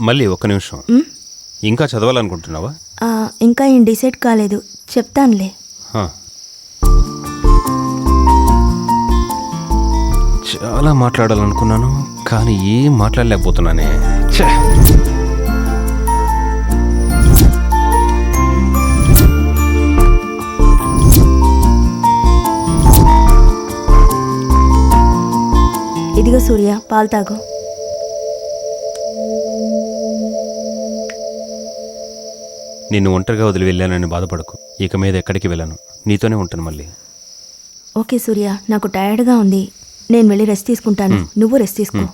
మళ్ళీ ఒక్క నిమిషం. ఇంకా చదవాలనుకుంటున్నావా? ఇంకా ఏం డిసైడ్ కాలేదు. చెప్తానులే. చాలా మాట్లాడాలనుకున్నాను కానీ ఏం మాట్లాడలేకపోతున్నానే! ఇదిగో సూర్య పాలు తాగు. నిన్ను ఒంటరిగా వదిలి వెళ్ళానని బాధపడకు. ఇక మీద ఎక్కడికి వెళ్ళను. నీతోనే ఉంటాను మళ్ళీ. ఓకే సూర్య నాకు టైర్డ్గా ఉంది. నేను వెళ్ళి రెస్ట్ తీసుకుంటాను. నువ్వు రెస్ట్ తీసుకో.